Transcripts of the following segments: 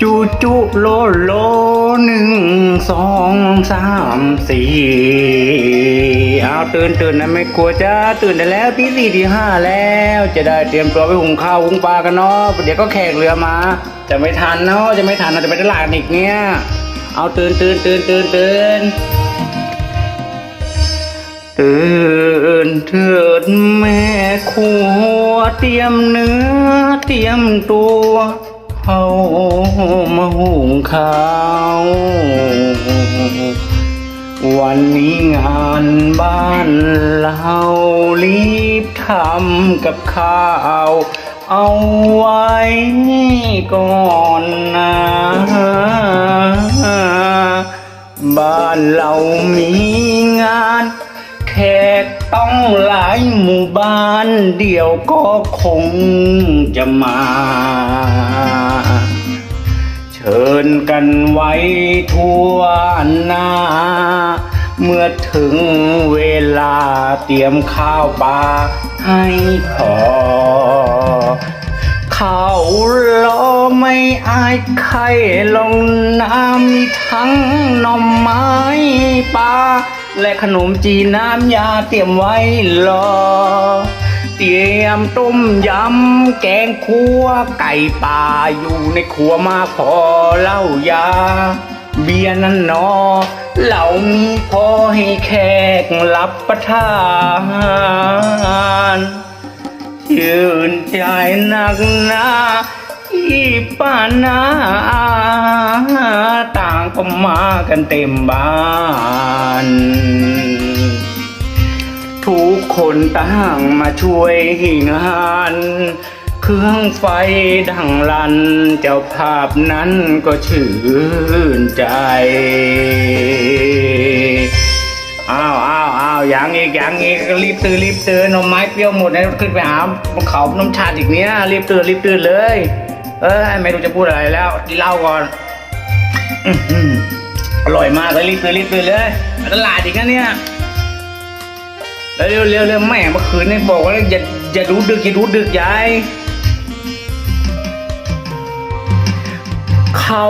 จูจูโลโลหนึ่งสองสามสี่เอาตื่นตื่นนะไม่กลัวจ้าตื่นได้แล้วที่สี่ที่ห้าแล้ว จะได้เตรียมตัวไปหุงข้าวหุงปลากันเนาะเดี๋ยวก็แขกเรือมา จะไม่ทันเนาะจะไม่ทันเราจะไปตลาดอีกเนี่ย เอาตื่นตื่นตื่นตื่นตื่น ตื่นเถิดแม่ครัวเตรียมเนื้อเตรียมตัวเข้ามาหุงข้าววันนี้งานบ้านเรารีบทำกับข้าวเอาไว้ก่อนนะบ้านเรามีงาน ต้องหลายหมู่บ้านเดี๋ยวก็คงจะมา เชิญกันไว้ทั่วหน้า เมื่อถึงเวลาเตรียมข้าวปลาให้พอ เขารอไม่อายใครลงน้ำมีทั้งหน่อไม้ปลา และขนมจีนน้ำยาเตรียมไว้รอ เตรียมต้มยำแกงคั่วไก่ป่าอยู่ในครัวมาพอเหล้ายา เบียร์นั่นนอเหล่ามีพอให้แขกรับประทานชื่นใจนักหนาที่ป้านา ต่างก็มากันเต็มบ้าน ทุกคนต่างมาช่วยงาน เครื่องไฟดังลัน เจ้าภาพนั้นก็ชื่นใจ อ้าวอ้าวอ้าวอย่างอีกอย่างอีกรีบตื่นรีบตื่นน่อไม้เปรี้ยวหมดนะขึ้นไปหาเขาน้ำชาติอีกเนี้ยรีบตื่นรีบตื่นเลย เออไม่รู้จะพูดอะไรแล้วกินเหล้าก่อน อร่อยมากเลยรีบตื่นรีบตื่นเลยตลาดอีกนะเนี่ยเร็วเร็วเร็วเร็วแม่เมื่อคืนนี่บอกว่าอย่าอย่ารู้ดึกอย่ารู้ดึกยายเขา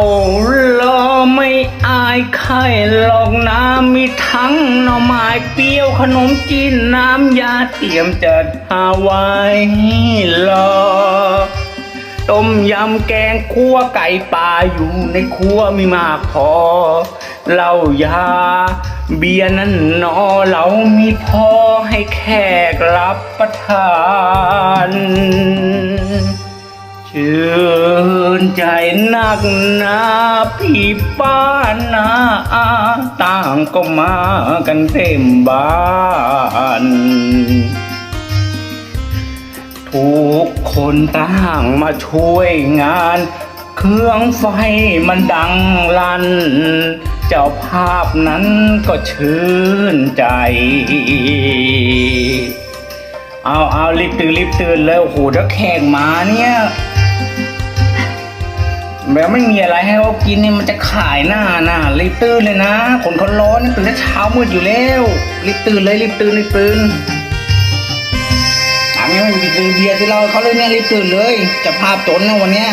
รอไม่อายใครหรอกนะมีทั้งหน่อไม้เปรี้ยวขนมจีนน้ำยาเตรียมจัดหาไว้รอ ต้มยำแกงคั่วไก่ป่าอยู่ในครัวมีมากพอเหล้ายา เบียร์นั้นนอเรามีพอให้แขกรับประทานชื่นใจนักนาพี่ป้านาอาต่างก็มากันเต็มบ้าน ทุกคนต่างมาช่วยงาน เครื่องไฟมันดังลั่นเจ้าภาพนั้นก็ชื่นใจ เอาเอารีบตื่นรีบตื่นเลยโอ้โหถ้าแขกมาเนี่ยแบบไม่มีอะไรให้เขากินนี่มันจะขายหน้าน่ะรีบตื่นเลยนะคนเขาร้อนตื่นเช้ามืดอยู่แล้วรีบตื่นเลยรีบตื่นรีบตื่น ยังไม่มีซื้อเบียร์ที่เราเขาเลยเนี่ยรีบตื่นเลย จะภาพจนนะวันเนี้ย